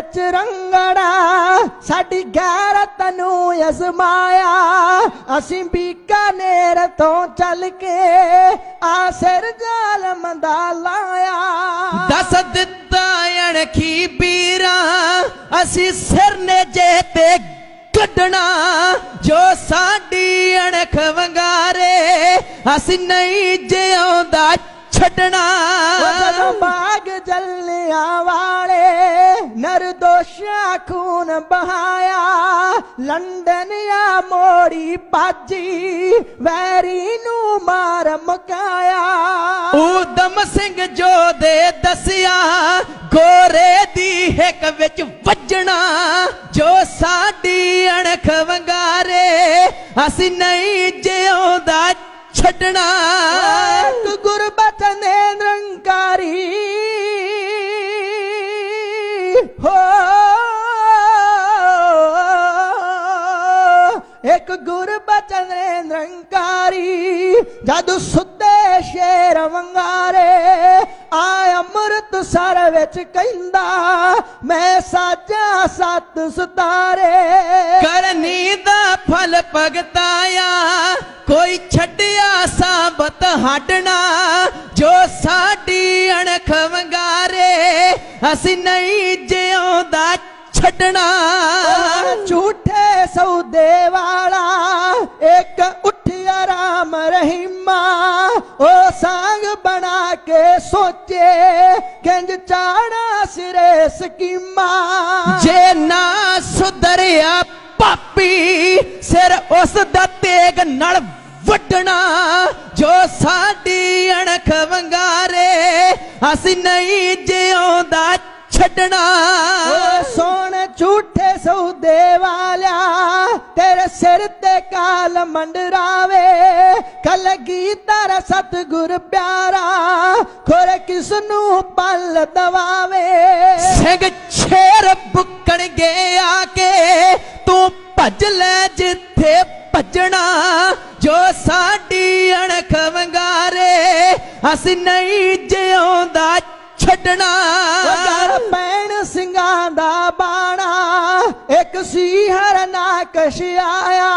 ਵਿੱਚ ਰੰਗੜਾ ਸਾਡੀ ਗੈਰਤ ਨੂੰ ਅਜ਼ਮਾਇਆ। ਅਸੀਂ ਬੀਕਾਨੇਰ ਤੋਂ ਚੱਲ ਕੇ ਆ ਸਿਰ ਜ਼ਾਲਮ ਦਾ ਲਾਇਆ। ਦੱਸ ਦਿੱਤਾ ਅਣਖੀ ਪੀਰਾ ਅਸੀਂ ਸਿਰ ਨੇ ਜੇ ਤੇ ਕੱਢਣਾ। ਜੋ ਸਾਡੀ ਅਣਖ ਵੰਗਾਰੇ ਅਸੀਂ ਨਹੀਂ ਜਿਉਂਦਾ ਛੱਡਣਾ। ਉਹ ਜਦੋਂ ਬਾਗ ਜੱਲਿਆਂ ਵਾਲੇ ਨਰਦੋਸ਼ਾ ਖੂਨ ਬਹਾਇਆ, ਲੰਡਨ ਆ ਮੋੜੀ ਪਾਜੀ ਵੈਰੀ ਨੂੰ ਮਾਰ ਮੁਕਾਇਆ। ਊਦਮ ਸਿੰਘ ਜੋ ਦੇ ਦੱਸਿਆ, ਗੋਰੇ ਦੀ ਹਿੱਕ ਵਿੱਚ ਵੱਜਣਾ, ਜੋ ਸਾਡੀ ਅਣਖ ਵੰਗਾਰੇ, ਅਸੀਂ ਨਹੀਂ ਜਿਉਂਦਾ ਛੱਡਣਾ। ਇੱਕ ਨਿਰੰਕਾਰੀ, ਜਦ ਸੁੱਤੇ ਸ਼ੇਰ ਵੰਗਾਰੇ ਆ ਅੰਮ੍ਰਿਤ ਸਰ ਵਿੱਚ ਕਹਿੰਦਾ, ਮੈਂ ਸਾਜਾ ਸਤ ਸਤਾਰੇ। ਕਰਨੀ ਦਾ ਫਲ ਭਗਤਾਇਆ, ਕੋਈ ਛੱਡਿਆ ਸਾਬਤ ਹਟਣਾ, ਜੋ ਸਾਡੀ ਅਣਖ ਵੰਗਾਰੇ, ਅਸੀਂ ਨਹੀਂ ਜਿਉਂਦਾ ਛੱਡਣਾ। ਝੂਠੇ ਸੌਦੇ ਵਾਲਾ ਇੱਕ ਉੱਠਿਆ ਰਾਮ ਰਹੀਮਾ। ਉਹ ਸੰਗ ਬਣਾ ਕੇ ਸੋਚੇ ਕਿੰਜ ਚਾੜਾ ਸਿਰੇ ਸਕੀਮਾ। ਜੇ ਨਾ ਸੁਧਰਿਆ ਪਾਪੀ ਸਿਰ ਉਸ ਦਾ ਤੇਗ ਨਾਲ ਵੱਢਣਾ। ਜੋ ਸਾਡੀ ਅਣਖ ਵੰਗਾਰੇ ਅਸੀਂ ਨਹੀਂ ਜਿਉਂਦਾ ਛੱਡਣਾ। ਓ ਸੋਣ ਝੂਠੇ ਸੌਦੇ ਵਾਲਿਆ ਤੇਰੇ ਸਿਰ ਤੇ ਕਾਲ ਮੰਡਰਾਵੇ। ਕਲਗੀ ਤਰ ਸਤਗੁਰ ਪਿਆਰਾ ਖੋਰੇ ਕਿਸ ਨੂੰ ਪਲ ਦਵਾਵੇ। ਸਿੰਘ ਛੇਰ ਬੁੱਕਣਗੇ ਆ ਕੇ ਤੂੰ ਭੱਜ ਲੈ ਜਿੱਥੇ ਭੱਜਣਾ ਜੋ ਸਾਡੀ ਅਣਖ ਵੰਗਾਰੇ ਅਸੀਂ ਨਹੀਂ ਜਿਉਂਦਾ ਛੱਡਣਾ। ਘਰ ਪੈਣ ਸਿੰਘਾਂ ਦਾ ਬਾਣਾ ਇੱਕ ਸੀ ਹਰਨਾਕਸ਼ ਆਇਆ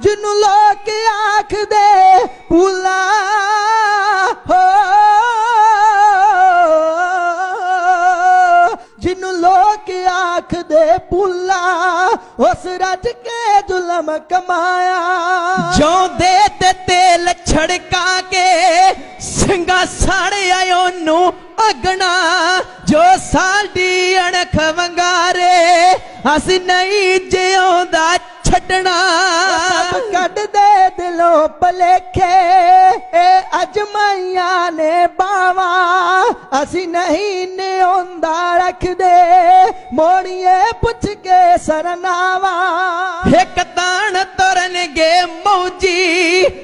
ਜਿਹਨੂੰ ਲੋਕ ਆਖਦੇ ਪੂਲਾ ਹੋ। ਜਿਹਨੂੰ ਲੋਕ ਆਖਦੇ ਪੂਲਾ ਉਸ ਰੱਜ ਕੇ ਜ਼ੁਲਮ ਕਮਾਇਆ। ਜਿਉਂਦੇ ਤੇ ਤੇਲ ਛੜਕਾ ਕੇ ਸਿੰਘਾ ਸਾੜਿਆ ਉਹਨੂੰ ਅਗਣਾ ਜੋ ਸਾਡੀ ਅਣਖ ਵੰਗਾਰੇ ਅਸੀਂ ਨਹੀਂ ਜਿਉਂਦਾ ਛੱਡਣਾ। ਸਭ ਕੱਢਦੇ ਦਿਲੋਂ ਭਲੇਖੇ ਇਹ ਅਜਮਾਈਆਂ ਨੇ ਬਾਵਾ ਅਸੀਂ ਨਹੀਂ ਨਿਉਂਦਾ ਰੱਖਦੇ। ਮੋੜੀਏ ਪੁੱਛ ਕੇ ਸਰਨਾਵਾ। ਇੱਕ ਮੌਜੀ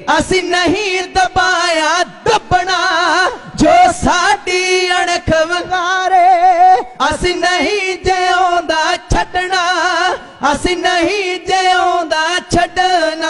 ਅਸੀਂ ਨਹੀਂ ਦਬਾਇਆ ਦੱਬਣਾ, ਜੋ ਸਾਡੀ ਅਣਖ ਵਗਾਰੇ। ਅਸੀਂ ਨਹੀਂ ਜਿਉਂਦਾ ਛੱਡਣਾ, ਅਸੀਂ ਨਹੀਂ ਜਿਉਂਦਾ ਛੱਡਣਾ।